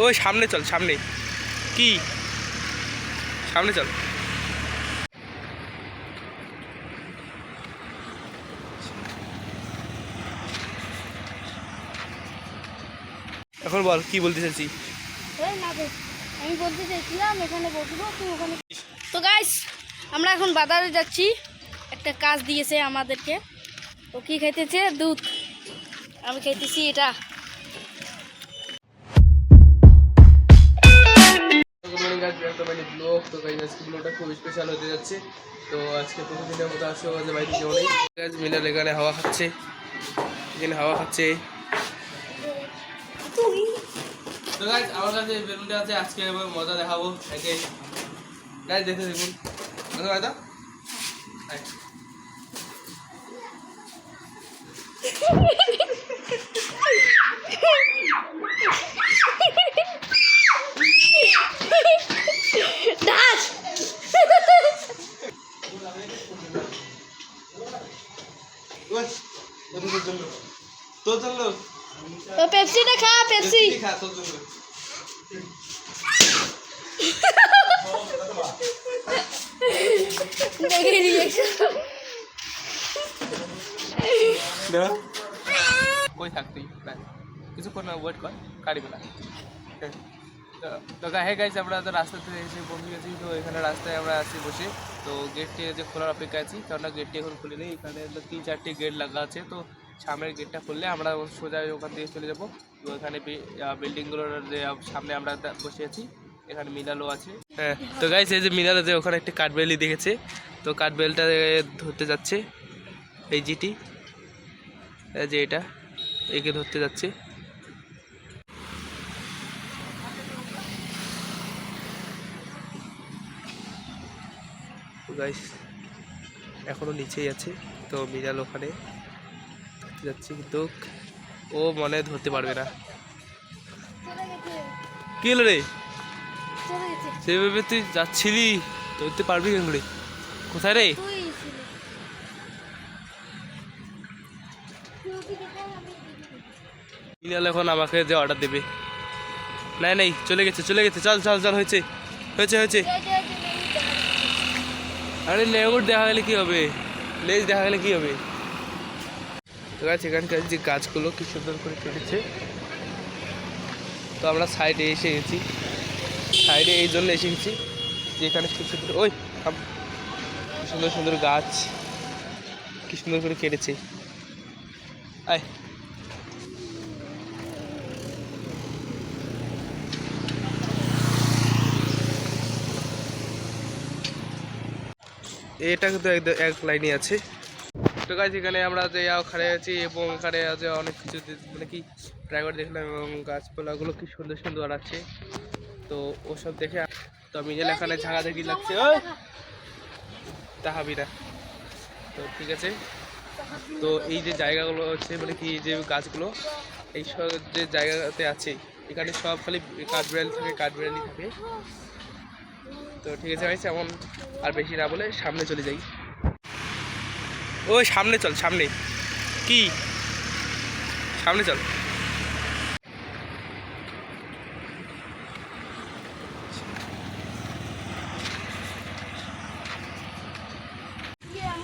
ওই সামনে চল, সামনে। কি? সামনে চল। এখন বল, কি বলতে চাইছি? আমি বলতে চাইছিলাম, এখানে বসবো, তুই ওখানে তো গাইস আমরা এখন বাজারে যাচ্ছি। একটা কাজ দিয়েছে আমাদেরকে। তো কি খাইতেছে? দুধ। আমি খাইতেছি এটা। তো গাইস আজকে ব্লগটা খুব স্পেশাল হতে যাচ্ছে। তো আজকে প্রতিদিনের মতো আসছে আমাদের বাড়িতে কেউ নেই গাইস মিনার এখানে হাওয়া খাচ্ছে। এখানে হাওয়া খাচ্ছে। তো গাইস আমার কাছে বেলুনটা আছে আজকে আমি মজা দেখাবো। একে। গাইস দেখতে দেখুন দেখো দাদা আয়। দাস ওই, তোর জন্য তোর জন্য তো পেপসিটা খা পেপসি। খা তোর জন্য দেখে রিয়েকশন কই থাকতি? কিছুক্ষণ ওয়েট কর কাটিবে না তো হ্যাঁ গাইছে আমরা তো রাস্তাতে এসে পৌঁছে গেছি তো এখানে রাস্তায় আমরা আছি বসে। তো গেটটি যে খোলার অপেক্ষা আছি কেননা গেটটি এখন খুলিনি। এখানে তো তিন চারটি গেট লাগা আছে তো সামনের গেটটা খুললে আমরা সোজা ওখান থেকে চলে যাব। তো এখানে যে সামনে আমরা বসে আছি। এখানে মিনালও আছে। হ্যাঁ তো গাইস এই যে মিনাল আছে, ওখানে একটি কাঠবেলি দেখেছে। তো কাঠবেলটা ধরতে যাচ্ছে। এই জিটি। যে এটা। একে ধরতে যাচ্ছে। গাইস এখনও নিচেই আছে। তো মিরাল ওখানে। যাচ্ছে কিন্তু ও মনে ধরতে পারবে না। কি হলো রে? সেভাবে তুই যাচ্ছিলি ধরতে পারবি কেন করে কোথায় রে? এখন আমাকে যে অর্ডার দেবে। নাই নাই চলে গেছে চলে গেছে চল চল চল হয়েছে। হয়েছে হয়েছে। আরে লেউট দেখা গেলে কি হবে? লেজ দেখা গেলে কি হবে? গাছ এখানকার যে গাছগুলো কি সুন্দর করে কেটেছে। তো আমরা সাইডে এসে গেছি। সাইডে এই জন্য এসে গেছি যে এখানে সুন্দর ওই সুন্দর সুন্দর গাছ। কি সুন্দর করে কেটেছে। আয়। এটা কিন্তু এক লাইনে আছে। তো গাছ এখানে আমরা যে ওখানে আছি এবং এখানে আছে অনেক কিছু মানে কি ড্রাইভার দেখলাম এবং গাছপালাগুলো কি সুন্দর সুন্দর আছে তো ওসব দেখে তো আমি যে এখানে ঝাঁকা দেখি লাগছে। ওই! তাহাবি না তো ঠিক আছে। তো এই যে জায়গাগুলো হচ্ছে মানে কি যে গাছগুলো, এই সব যে জায়গাতে আছে, এখানে সব খালি কাঠ কাঠবিড়ালি থাকে কাঠ কাঠবিড়ালি থাকে। তো ঠিক আছে ভাই এমন আর বেশি না বলে সামনে চলে যাই। ওই সামনে চল, সামনে। কি? সামনে চল।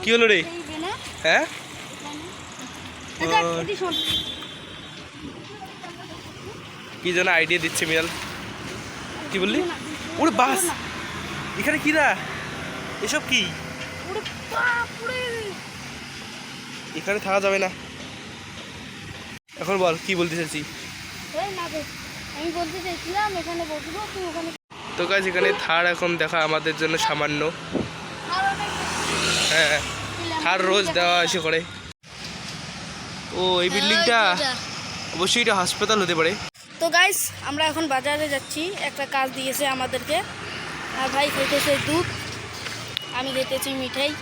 কি হলো রে? হ্যাঁ? কি যেন আইডিয়া দিচ্ছে মিরাল। কি বললি? ওরে বাস! এখানে কি রা? এসব কি? এখানে থাকা যাবে না। এখন বল কি বলতে চাইছি? এই না বে, আমি বলতে চাইছিলাম এখানে বসবো তুই ওখানে তো কাজ এখানে থার এখন দেখা আমাদের জন্য সামান্য। হ্যাঁ থার রোজ দেওয়া এসে করে। ও এই বিল্ডিংটা অবশ্যই এটা হাসপাতাল হতে পারে। তো গাইস আমরা এখন বাজারে যাচ্ছি। একটা কাজ দিয়েছে আমাদেরকে। আর ভাই খাইতেছে দুধ আমি খেতেছি মিঠাই।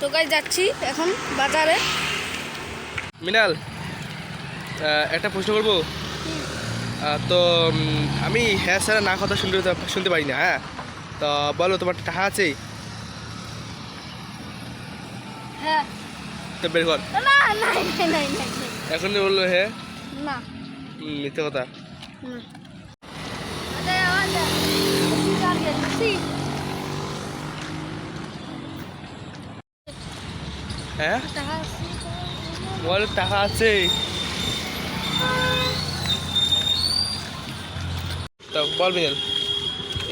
তো গাইস যাচ্ছি এখন বাজারে। মিনাল একটা প্রশ্ন করব? তো আমি হ্যাঁ স্যার না কথা শুনতে শুনতে পারি না হ্যাঁ? তো বলো তোমার টাকা আছে? হ্যাঁ। তো বের কর। এখন বলল হ্যাঁ? না। মিথ্যে কথা না আচ্ছা চার গেছি হ্যাঁ? আছে টাকা আছে। তো বল মিনাল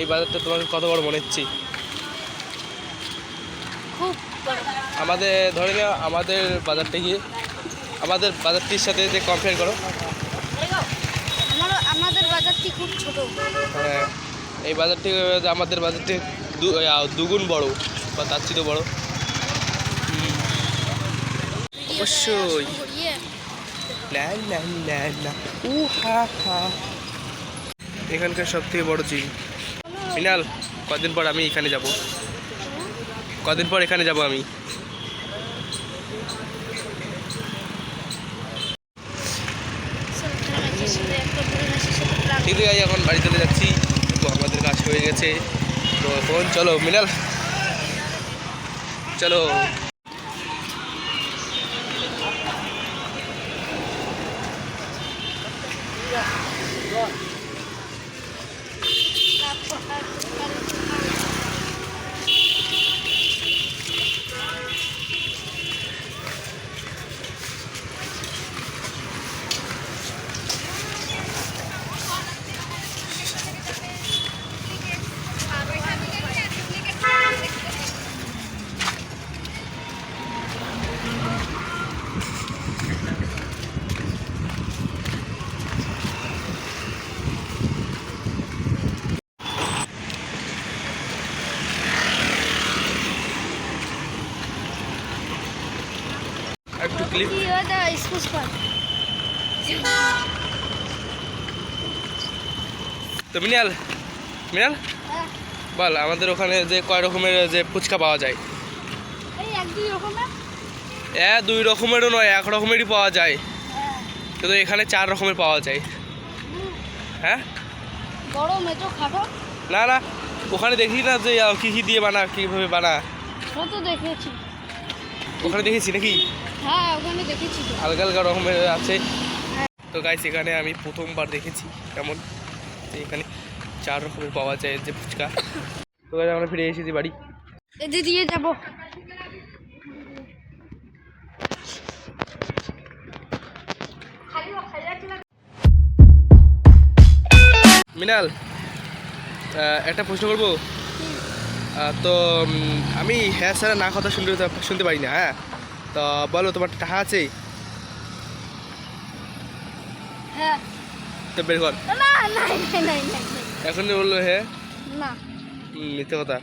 এই বাজারটা তোমার কত বড় মনে হচ্ছে? আমাদের ধরে নাও আমাদের বাজারটা গিয়ে আমাদের বাজারটির সাথে যে কম্পেয়ার করো। আমাদের বাজারটি খুব ছোট। হ্যাঁ এই বাজারটি আমাদের বাজারটি দুগুণ বড় বা তার চেয়েও বড়। অবশ্যই। উ, হা হা। এখানকার সব থেকে বড় জিম। মিনাল, কদিন পর আমি এখানে যাব। কদিন পর এখানে যাব আমি। ঠিক আছে, এখন বাড়ি চলে যাচ্ছি। তো আমাদের কাজ হয়ে গেছে। তো এখন চলো, মিনাল। চলো। Rồi. Rồi. একটু ক্লিপ স্কুল পার্ক তো মিনাল মিনাল? বল আমাদের ওখানে যে কয় রকমের যে ফুচকা পাওয়া যায়? এক দুই রকমেরও নয় এক রকমেরই পাওয়া যায়। হ্যাঁ। কিন্তু এখানে চার রকমের পাওয়া যায়। হ্যাঁ? না না ওখানে দেখি না যে কি কি দিয়ে বানা কীভাবে বানা। তো দেখেছি। ওখানে দেখেছি নাকি? হ্যাঁ ওখানে দেখেছি আলগা আলগা রকমের আছে। তো গাইস এখানে আমি প্রথমবার দেখেছি কেমন? এখানে চার রকমের পাওয়া যায় যে ফুচকা। তো গাইস আমরা ফিরে এসেছি বাড়ি। দিয়ে যাব। মিনাল একটা প্রশ্ন করব? তো আমি হ্যাঁ স্যার না কথা শুনতে শুনতে পারি না হ্যাঁ? তো বলো তোমার টাকা আছে? হ্যাঁ। তো বের কর এখন বলল হ্যাঁ? না। মিথ্যে কথা।